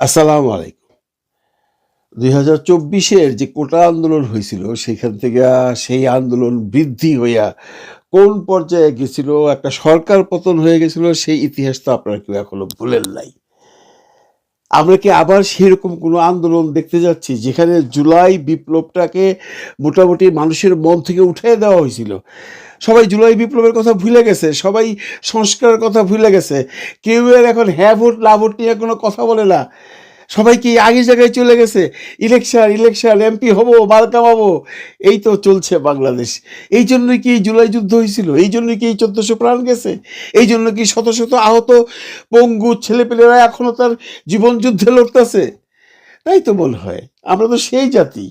আসসালামু আলাইকুম। দুই হাজার চব্বিশের যে কোটা আন্দোলন হয়েছিল, সেখান থেকে সেই আন্দোলন বৃদ্ধি হইয়া কোন পর্যায়ে গেছিল, একটা সরকার পতন হয়ে গেছিল, সেই ইতিহাস তো আপনারা কেউ এখনও ভুলেন নাই। আমরা কি আবার সেরকম কোনো আন্দোলন দেখতে যাচ্ছি, যেখানে জুলাই বিপ্লবটাকে মোটামুটি মানুষের মন থেকে উঠিয়ে দেওয়া হয়েছিল? সবাই জুলাই বিপ্লবের কথা ভুলে গেছে, সবাই সংস্কারের কথা ভুলে গেছে। কেউ আর এখন হ্যাঁ ভোট, না ভোট নিয়ে কোনো কথা বলে না। সবাই কি আগে জায়গায় চলে গেছে? ইলেকশন ইলেকশন এমপি হব মাল কামাবো। এই তো চলছে বাংলাদেশ। এই জন্য কি জুলাই যুদ্ধ হয়েছিল? এই জন্য কি চোদ্দশো প্রাণ গেছে? এই জন্য কি শত শত আহত পঙ্গু ছেলেপেলেরা এখনও তার জীবন যুদ্ধে লড়তেছে? তাই তো মনে হয়। আমরা তো সেই জাতি।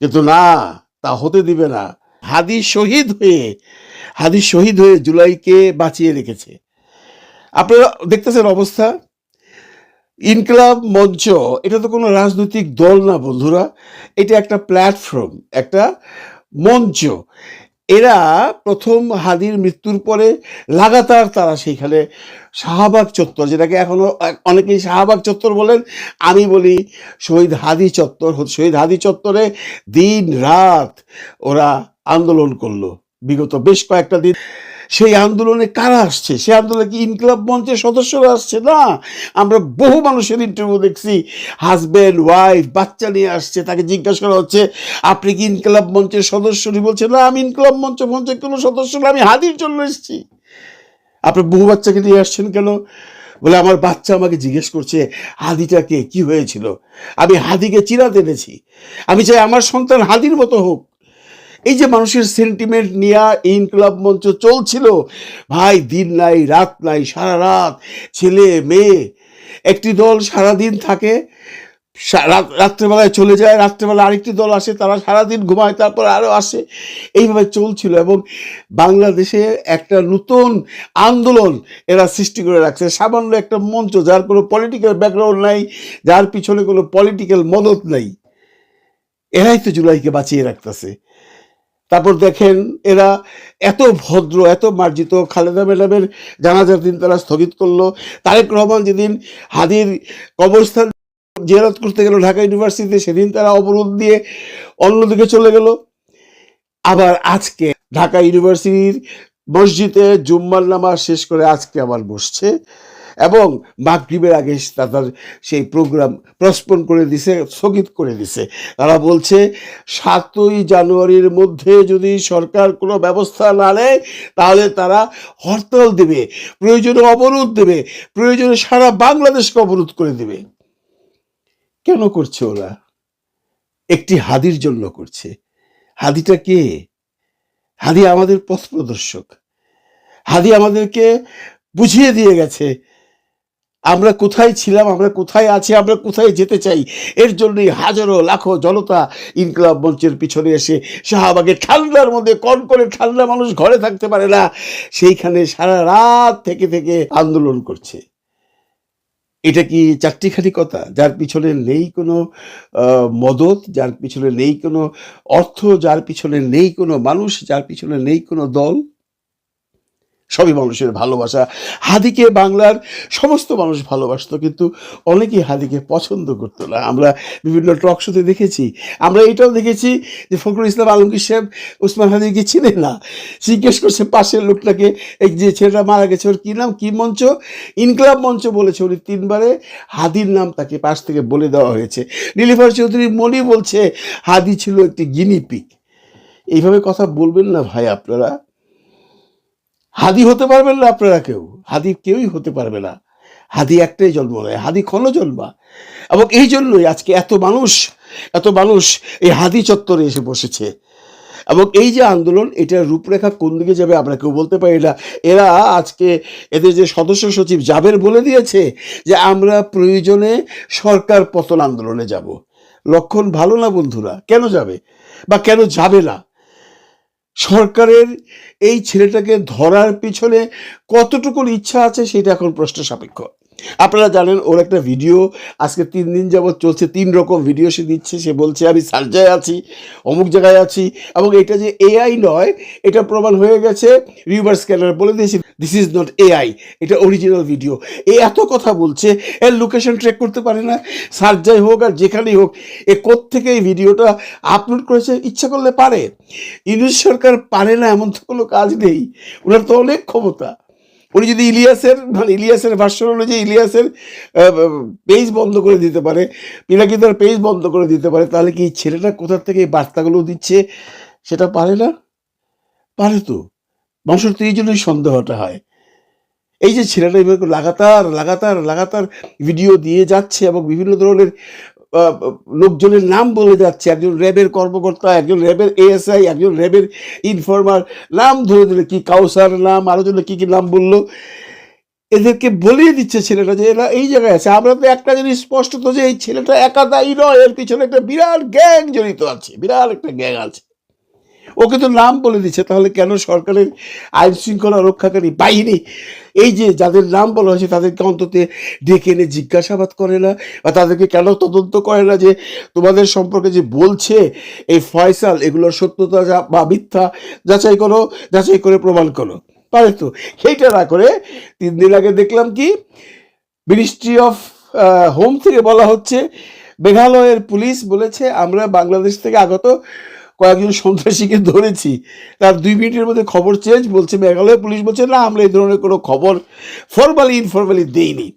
কিন্তু না, তা হতে দিবে না। হাদি শহীদ হয়ে, হাদি শহীদ হয়ে জুলাইকে বাঁচিয়ে রেখেছে। আপনারা দেখতেছেন অবস্থা? ইনকলাব মঞ্চ, এটা তো কোনো রাজনৈতিক দল না বন্ধুরা, এটা একটা প্ল্যাটফর্ম একটা মঞ্চ। এরা প্রথম হাদির মৃত্যুর পরে লাগাতার তারা সেইখানে শাহবাগ চত্বর, যেটাকে এখনও অনেকেই শাহবাগ চত্বর বলেন, আমি বলি শহীদ হাদি চত্বর, শহীদ হাদি চত্বরে দিন রাত ওরা আন্দোলন করল। বিগত বেশ কয়েকটা দিন সেই আন্দোলনে কারা আসছে? সেই আন্দোলনে কি ইনকলাব মঞ্চের সদস্যরা আসছে? না, আমরা বহু মানুষের ইন্টারভিউ দেখছি। হাজব্যান্ড ওয়াইফ বাচ্চা নিয়ে আসছে, তাকে জিজ্ঞাসা করা হচ্ছে, আপনি কি ইনকলাব মঞ্চের সদস্য? বলছে, না, আমি ইনকলাব মঞ্চ, মঞ্চের কোনো সদস্য না, আমি হাদির জন্য এসেছি। আপনি বহু বাচ্চাকে নিয়ে আসছেন কেন? বলে, আমার বাচ্চা আমাকে জিজ্ঞেস করছে, হাদিটাকে কি হয়েছিল? আমি হাদিকে চিরাতে এনেছি। আমি চাই আমার সন্তান হাদির মতো হোক। এই যে মানুষের সেন্টিমেন্ট নিয়ে ইনকলাব মঞ্চ চলছিল, ভাই, দিন নাই, রাত নাই, সারা রাত ছেলে, মেয়ে, একটি দল সারাদিন থাকে রাত্রেবেলায় চলে যায়, রাত্রেবেলা আরেকটি দল আসে, তারা সারাদিন ঘুমায়, তারপর আরও আসে। এইভাবে চলছিল এবং বাংলাদেশে একটা নতুন আন্দোলন এরা সৃষ্টি করে রাখছে। সামান্য একটা মঞ্চ, যার কোনো পলিটিক্যাল ব্যাকগ্রাউন্ড নাই, যার পিছনে কোনো পলিটিক্যাল মদত নাই। এরাই তো জুলাইকে বাঁচিয়ে রাখতেছে। তারপর দেখেন এরা এত ভদ্র, এত মার্জিত। খালেদা ম্যাডামের জানাজার দিন তারা স্থগিত করল। তারেক রহমান যেদিন হাদির কবরস্থান জিয়ারত করতে গেল ঢাকা ইউনিভার্সিটিতে, সেদিন তারা অবরোধ দিয়ে অন্যদিকে চলে গেল। আবার আজকে ঢাকা ইউনিভার্সিটির মসজিদে জুম্মার নামাজ শেষ করে আজকে আবার বসছে। এবং মাগরিবের আগে তাদের সেই প্রোগ্রাম প্রস্পন করে দিছে, স্থগিত করে দিছে। তারা বলছে, সাতই জানুয়ারির মধ্যে যদি সরকার কোনো ব্যবস্থা না নেয়, তাহলে তারা হরতাল দেবে, প্রয়োজনে অবরোধ দেবে, প্রয়োজনে সারা বাংলাদেশকে অবরোধ করে দেবে। কেন করছে ওরা? একটি হাদির জন্য করছে। হাদিটা কে? হাদি আমাদের পথ প্রদর্শক। হাদি আমাদেরকে বুঝিয়ে দিয়ে গেছে আমরা কোথায় ছিলাম, আমরা কোথায় আছি, আমরা কোথায় যেতে চাই? এর জন্যই হাজারো, লাখো জনতা ইনকলাব মঞ্চের পিছনে এসে শাহবাগে ঠান্ডার মধ্যে কন করে ঠান্ডা মানুষ ঘরে থাকতে পারে না, সেইখানে সারা রাত থেকে থেকে আন্দোলন করছে। এটা কি চারটিখানি কথা? যার পিছনে নেই কোনো মদত, যার পিছনে নেই কোনো অর্থ, যার পিছনে নেই কোনো মানুষ, যার পিছনে নেই কোনো দল? সবই মানুষের ভালোবাসা। হাদিকে, বাংলার সমস্ত মানুষ ভালোবাসতো, কিন্তু অনেকেই হাদিকে পছন্দ করতো না। আমরা বিভিন্ন টক শোতে দেখেছি। আমরা এটাও দেখেছি যে ফখরুল ইসলাম আলমগীর সাহেব উসমান হাদিকে চিনে না। জিজ্ঞেস করছে, পাশের লোকটাকে এই যে ছেলেটা মারা গেছে, ওর কী নাম? কী মঞ্চ? ইনকলাব মঞ্চ বলেছে উনি তিনবারে। হাদির নাম তাকে পাশ থেকে বলে দেওয়া হয়েছে। নীলিফার চৌধুরী মনি বলছে, হাদি ছিল একটি গিনিপিক। এইভাবে কথা বলবেন না ভাই আপনারা। হাদি হতে পারবেন না আপনারা কেউ। হাদি কেউই হতে পারবে না। হাদি একটাই জন্ম নেয়, হাদি ক্ষণ জন্মা। এবং এই জন্যই আজকে এত মানুষ এত মানুষ এই হাদি চত্বরে এসে বসেছে। এবং এই যে আন্দোলন, এটার রূপরেখা কোন দিকে যাবে আমরা কেউ বলতে পারি না। এরা আজকে এদের যে সদস্য সচিব জাবের বলে দিয়েছে যে, আমরা প্রয়োজনে সরকার পতন আন্দোলনে যাব। লক্ষণ ভালো না বন্ধুরা? কেন যাবে? বা কেন যাবে না? সরকারের এই ছেলেটাকে ধরার পিছনে কতটুকুর ইচ্ছা আছে সেটা এখন প্রশ্ন সাপেক্ষ। আপনারা জানেন, ওর একটা ভিডিও আজকে তিন দিন যাবৎ চলছে, তিন রকম ভিডিও সে দিচ্ছে। সে বলছে, আমি সার্জায় আছি, অমুক জায়গায় আছি। এবং এটা যে এআই নয়, এটা প্রমাণ হয়ে গেছে রিভার্স স্ক্যানার বলে দিয়েছি দিস ইজ নট এআই এটা অরিজিনাল ভিডিও এ এত কথা বলছে, এর লোকেশন ট্র্যাক করতে পারে না। সার্জাই হোক আর যেখানেই হোক, এ থেকে এই ভিডিওটা আপলোড করেছে? ইচ্ছা করলে পারে। ইংলিশ সরকার পারে না, এমন তো কোনো কাজ নেই। ওনার তো অনেক ক্ষমতা। উনি যদি ইলিয়াসের মানে ইলিয়াসের ভাষ্য অনুযায়ী ইলিয়াসের পেজ বন্ধ করে দিতে পারে পিনাকিদার পেজ বন্ধ করে দিতে পারে, তাহলে কি ছেলেটা কোথার থেকে এই বার্তাগুলো দিচ্ছে? সেটা পারে না? পারে তো। মানুষের তো এই জন্যই সন্দেহটা হয়। এই যে ছেলেটা এভাবে লাগাতার লাগাতার লাগাতার ভিডিও দিয়ে যাচ্ছে এবং বিভিন্ন ধরনের লোকজনের নাম বলে যাচ্ছে। একজন র্যাবের কর্মকর্তা, একজন র্যাবের এএসআই একজন র্যাবের ইনফর্মার। নাম ধরে ধরে কি কাউসার নাম আরও জন্য কী কী নাম বলল? এদেরকে বলিয়ে দিচ্ছে ছেলেটা যে এরা এই জায়গায় আছে। আমরা তো একটা জিনিস স্পষ্ট তো যে এই ছেলেটা একা দায়ী নয়, এর পিছনে একটা বিরাট গ্যাং জড়িত আছে, বিরাট একটা গ্যাং আছে। ওকে তো নাম বলে দিচ্ছে, তাহলে কেন সরকারের আইন শৃঙ্খলা রক্ষাকারী বাহিনী এই যে যাদের নাম বলা হয়েছে, তাদেরকে অন্তত ডেকে এনে জিজ্ঞাসাবাদ করে না? বা তাদেরকে কেন তদন্ত করে না যে তোমাদের সম্পর্কে যে বলছে এই ফয়সাল, এগুলোর সত্যতা বা মিথ্যা যাচাই করো, যাচাই করে প্রমাণ করো। পারে তো সেইটা না করে তিন দিন আগে দেখলাম কি মিনিস্ট্রি অফ হোম থেকে বলা হচ্ছে, মেঘালয়ের পুলিশ বলেছে, আমরা বাংলাদেশ থেকে আগত কয়েকজন সন্ত্রাসীকে ধরেছি। তার দুই মিনিটের মধ্যে খবর চেঞ্জ বলছে, মেঘালয় পুলিশ বলছে, না, আমরা এই ধরনের কোনো খবর ফর্মালি ইনফর্মালি দেইনি।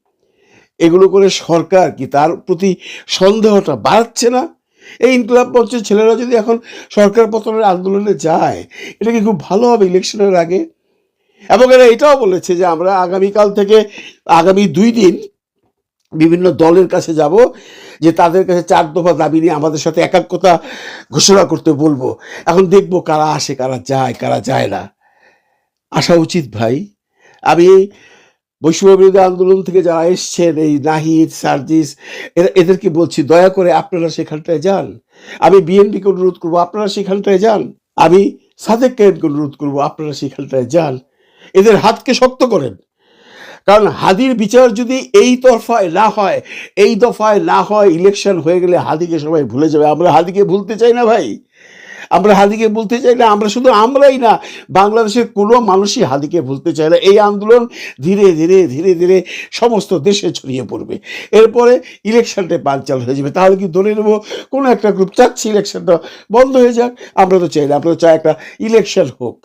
এগুলো করে সরকার কি তার প্রতি সন্দেহটা বাড়াচ্ছে না? এই ইনকলাব মঞ্চের ছেলেরা যদি এখন সরকার পতনের আন্দোলনে যায়, এটা কি খুব ভালো হবে ইলেকশনের আগে? এবং এরা এটাও বলেছে যে আমরা আগামীকাল থেকে আগামী দুই দিন বিভিন্ন দলের কাছে যাব যে তাদের কাছে চার দফা দাবি নিয়ে আমাদের সাথে একাত্মতা ঘোষণা করতে বলব। এখন দেখব কারা আসে, কারা যায় কারা যায় না। আসা উচিত ভাই। আমি বৈষম্য বিরোধী আন্দোলন থেকে যারা এসছেন, এই নাহিদ, সার্জিস এদেরকে বলছি, দয়া করে আপনারা সেখানটায় যান। আমি বিএনপিকে অনুরোধ করব, আপনারা সেখানটায় যান। আমি সাদেক কায়েমকে অনুরোধ করব, আপনারা সেখানটায় যান। এদের হাতকে শক্ত করেন। কারণ হাদির বিচার যদি এই তরফায় না হয়, এই দফায় না হয় ইলেকশন হয়ে গেলে হাদিকে সবাই ভুলে যাবে। আমরা হাদিকে ভুলতে চাই না ভাই। আমরা হাদিকে বলতে চাই না, আমরা শুধু আমরাই না। বাংলাদেশের কোনো মানুষই হাদিকে ভুলতে চায় না। এই আন্দোলন ধীরে ধীরে ধীরে ধীরে সমস্ত দেশে ছড়িয়ে পড়বে। এরপরে ইলেকশনটা পাঞ্চাল হয়ে যাবে। তাহলে কি ধরে নেব? কোনো একটা গ্রুপ চাচ্ছি ইলেকশনটা বন্ধ হয়ে যাক। আমরা তো চাই না, আমরা তো চাই একটা ইলেকশন হোক।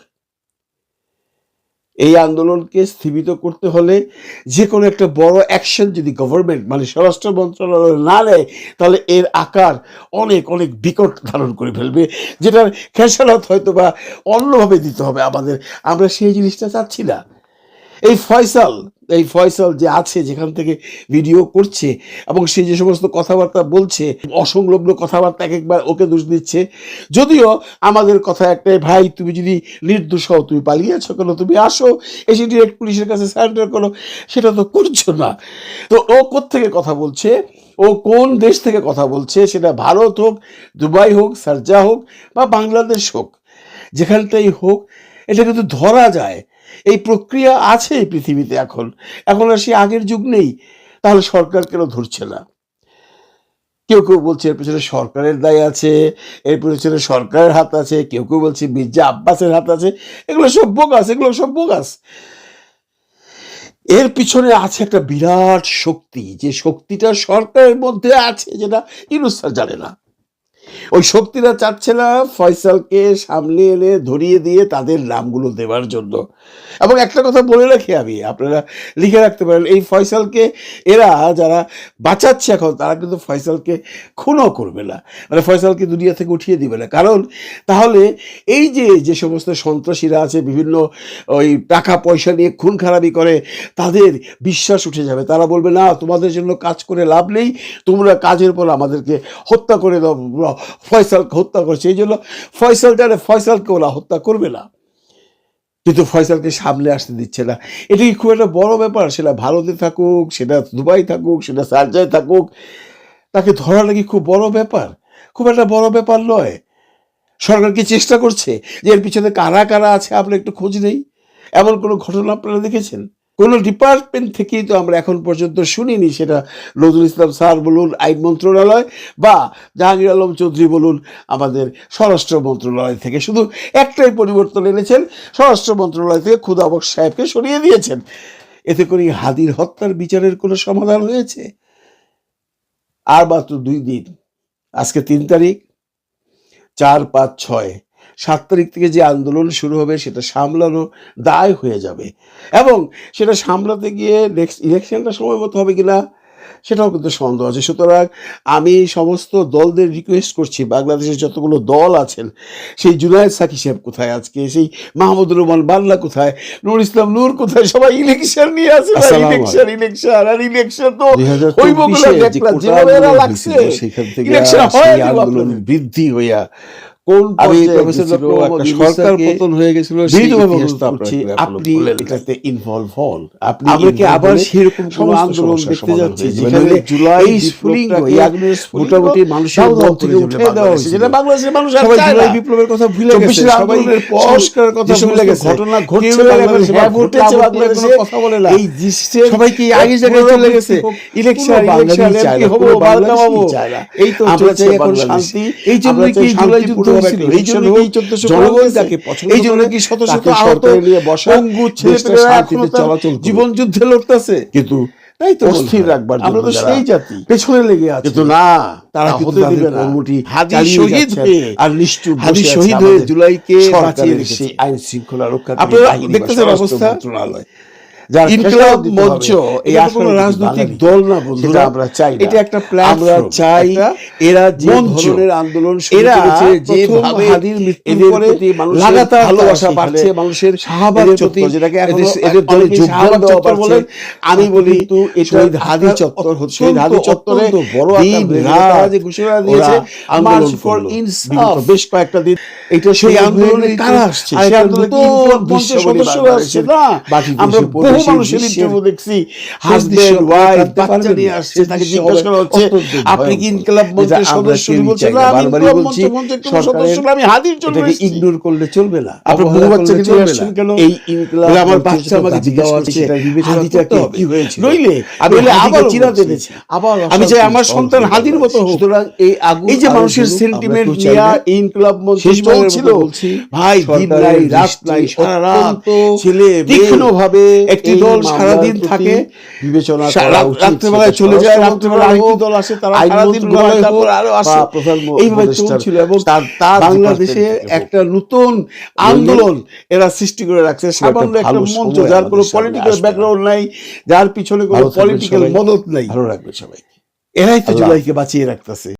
এই আন্দোলনকে স্থিমিত করতে হলে যে কোনো একটা বড় অ্যাকশন যদি গভর্নমেন্ট মানে স্বরাষ্ট্র মন্ত্রণালয় না নেয়, তাহলে এর আকার অনেক অনেক বিকট ধারণ করে ফেলবে, যেটার খেসারত হয়তো বা অন্যভাবে দিতে হবে আমাদের। আমরা সেই জিনিসটা চাচ্ছি না। এই ফয়সাল এই ফয়সাল যে আছে, যেখান থেকে ভিডিও করছে এবং সে যে সমস্ত কথাবার্তা বলছে, অসংলগ্ন কথাবার্তা এক একবার ওকে দোষ দিচ্ছে। যদিও আমাদের কথা একটাই, ভাই, তুমি যদি নির্দোষ হও, তুমি পালিয়েছো কেন? তুমি আসো, এসে ডিরেক্ট পুলিশের কাছে সারেন্ডার করো। সেটা তো করছ না। তো ও থেকে কথা বলছে? ও কোন দেশ থেকে কথা বলছে? সেটা ভারত হোক, দুবাই হোক, সার্জা হোক বা বাংলাদেশ হোক, যেখানটাই হোক, এটা কিন্তু ধরা যায়। এই প্রক্রিয়া আছে পৃথিবীতে এখন। এখন আর সে আগের যুগ নেই। তাহলে সরকার কেন ধরছে না? কেউ কেউ বলছে এর পেছনে সরকারের দায় আছে, এর পেছনে সরকারের হাত আছে, কেউ কেউ বলছে মির্জা আব্বাসের হাত আছে। এগুলো সব বোগাস, এগুলো সব বোগাস। এর পিছনে আছে একটা বিরাট শক্তি, যে শক্তিটা সরকারের মধ্যে আছে, যেটা ইউনুস জানে না। ওই শক্তিরা চাচ্ছে না ফয়সালকে সামনে এনে ধরিয়ে দিয়ে তাদের নামগুলো দেওয়ার জন্য। এবং একটা কথা বলে রাখি আমি, আপনারা লিখে রাখতে পারেন, এই ফয়সালকে এরা যারা বাঁচাচ্ছে এখন, তারা কিন্তু ফয়সালকে খুনও করবে না। মানে ফয়সালকে দুনিয়া থেকে উঠিয়ে দিবে না। কারণ তাহলে এই যে যে সমস্ত সন্ত্রাসীরা আছে, বিভিন্ন ওই টাকা পয়সা নিয়ে খুন খারাপি করে, তাদের বিশ্বাস উঠে যাবে। তারা বলবে, না, তোমাদের জন্য কাজ করে লাভ নেই, তোমরা কাজের পর আমাদেরকে হত্যা করে দাও ফয়সালকে হত্যা করছে এই জন্য ফয়সাল জানে ফয়সালকে ওরা হত্যা করবে না। কিন্তু ফয়সালকে সামনে আসতে দিচ্ছে না। এটা কি খুব একটা বড় ব্যাপার? সেটা ভারতে থাকুক, সেটা দুবাই থাকুক, সেটা সার্জায় থাকুক, তাকে ধরা নাকি খুব বড় ব্যাপার? খুব একটা বড় ব্যাপার নয়। সরকার কি চেষ্টা করছে যে এর পিছনে কারা কারা আছে, আপনি একটু খোঁজ নেই? এমন কোনো ঘটনা আপনারা দেখেছেন? কোনো ডিপার্টমেন্ট থেকেই তো আমরা এখন পর্যন্ত শুনিনি সেটা নজরুল ইসলাম স্যার বলুন, আইন মন্ত্রণালয় বা জাহাঙ্গীর আলম চৌধুরী বলুন, আমাদের স্বরাষ্ট্র মন্ত্রণালয় থেকে। শুধু একটাই পরিবর্তন এনেছেন, স্বরাষ্ট্র মন্ত্রণালয় থেকে খুদাবক সাহেবকে সরিয়ে দিয়েছেন। এতে করে হাদির হত্যার বিচারের কোনো সমাধান হয়েছে? আর মাত্র দুই দিন, আজকে তিন তারিখ, চার পাঁচ ছয়। সাত তারিখ থেকে যে আন্দোলন শুরু হবে সেটা সামলানো দায় হয়ে যাবে। এবং সেটা সামলাতে গিয়ে নেক্সট ইলেকশনটা সময় মতো হবে কিনা সেটাও কিন্তু সন্দেহ আছে। সুতরাং আমি সমস্ত দলদের রিকোয়েস্ট করছি বাংলাদেশের যতগুলো দল আছেন সেই জুনায়দ সাকি সাহেব কোথায় আজকে? সেই মাহমুদুর রহমান বাল্লা কোথায়? নুর ইসলাম নূর কোথায়? সবাই ইলেকশন নিয়ে আছে ইলেকশন ইলেকশন আর ইলেকশন তো যেভাবে লাগছে। ইলেকশন হয় আন্দোলন বৃদ্ধি হইয়া কোন আমি প্রফেসর সরকার পতন হয়ে গেছিল আপনি এটাতে ইনভলভ হন আপনি আমরা কি আবার সেরকম কোনো আন্দোলন দেখতে যাচ্ছি যেখানে জুলাই এই স্ফুলিঙ্গ মোটামুটি মানুষের মন থেকে উঠে দেওয়া। হয়েছিল। যেটা বাংলাদেশের মানুষ আর চায় জুলাই না। বিপ্লবের কথা ভুলে গেছে সবাই সংস্কারের কথা ভুলে গেছে ঘটনা ঘটছে বাংলাদেশে ঘটেছে ঘটেছে বাংলাদেশে, বাংলাদেশে কথা বলে না এই দৃশ্যের সবাই কি আগে জায়গায় চলে গেছে ইলেকশন ইলেকশন না, হব। এই তো আমরা চাই এখন শান্তি, এই জন্য কি জুলাই যুদ্ধ হয়েছিল এই জন্য election চোদ্দশো জনগণ যাকে পছন্দ এই জন্য কি শত শত আহত সরকারে নিয়ে বসা, পঙ্গু ছেলে দেশটা পেলেরা শান্তিতে এখনও তার চলাচল জীবন যুদ্ধে লড়তেছে। কিন্তু তাই তো অস্থির রাখবার আমরা তো সেই জাতি। পেছনে লেগে আছে। কিন্তু না তারা হতে দিবে না। কর্মটি হাদি শহীদ হয়ে আর নিশ্চুপ হাদি শহীদ হয়ে জুলাইকে বাঁচিয়ে রেখেছে আইন শৃঙ্খলা রক্ষা আপনারা দেখতেছেন অবস্থা? ইনকলাব মঞ্চ এই আসলে রাজনৈতিক দল না বন্ধুরা। আমরা চাই এটা একটা আমরা চাই এরা যে ধরনের আন্দোলন এরা করেছে হাদির মৃত্যুর পরে লাগাতার ভালোবাসা বাড়ছে মানুষের শাহবাগ চত্বর যেটাকে এদের- এদের দলে যোগদান চত্বর বাড়ছে। আমি বলি কিন্তু এটা হাদি চত্বর হচ্ছে হাদি চত্বরে বড় যে ঘোষণা দিয়েছে আন্দোলন বেশ কয়েকটা দিন এটা সেই আন্দোলনে কারা আসছে সেই আন্দোলনে নতুন সদস্যরা আসছে না আমরা বহু মানুষের ইন্টারভিউ দেখছি হাজবেন্ড ওয়াইফ বাচ্চা নিয়ে আসছে তাকে জিজ্ঞাসা করা হচ্ছে আপনি কি ইনকলাব মঞ্চের সদস্য বলছেন না না। আমি ইনকলাব মঞ্চ মঞ্চের কোনো সদস্য আমি হাদির জন্য ইগনোর করলে চলবে না বহু আসছেন কেন? এই ইনকলাব আমার বাচ্চা আমাকে জিজ্ঞেস করছে। কি? নইলে আমি। আবার আমি চাই আমার সন্তান হাদির মতো হোক। সুতরাং এই আগুন এই যে মানুষের সেন্টিমেন্ট নিয়ে ইনকলাব মঞ্চ বলছি, ভাই দিন নাই রাত নাই সারা রাত ছেলে তীক্ষ্ণভাবে একটি দল সারাদিন থাকে। বিবেচনা সা- করা রাত- উচিত। রাত্রেবেলায় চলে যায় রাত্রেবেলা আরেকটি দল আসে তারা আইন সারাদিন ঘুমায় তারপর আরও আসে। এইভাবে চলছিল এবং বাংলাদেশে। একটা নতুন আন্দোলন এরা সৃষ্টি করে রাখছে। সামান্য একটা মঞ্চ যার কোনো পলিটিক্যাল ব্যাকগ্রাউন্ড নাই যার পিছনে কোনো পলিটিক্যাল মদত নাই। ভালো রাখবে সবাই এরাই তো জুলাইকে বাঁচিয়ে রাখতেছে।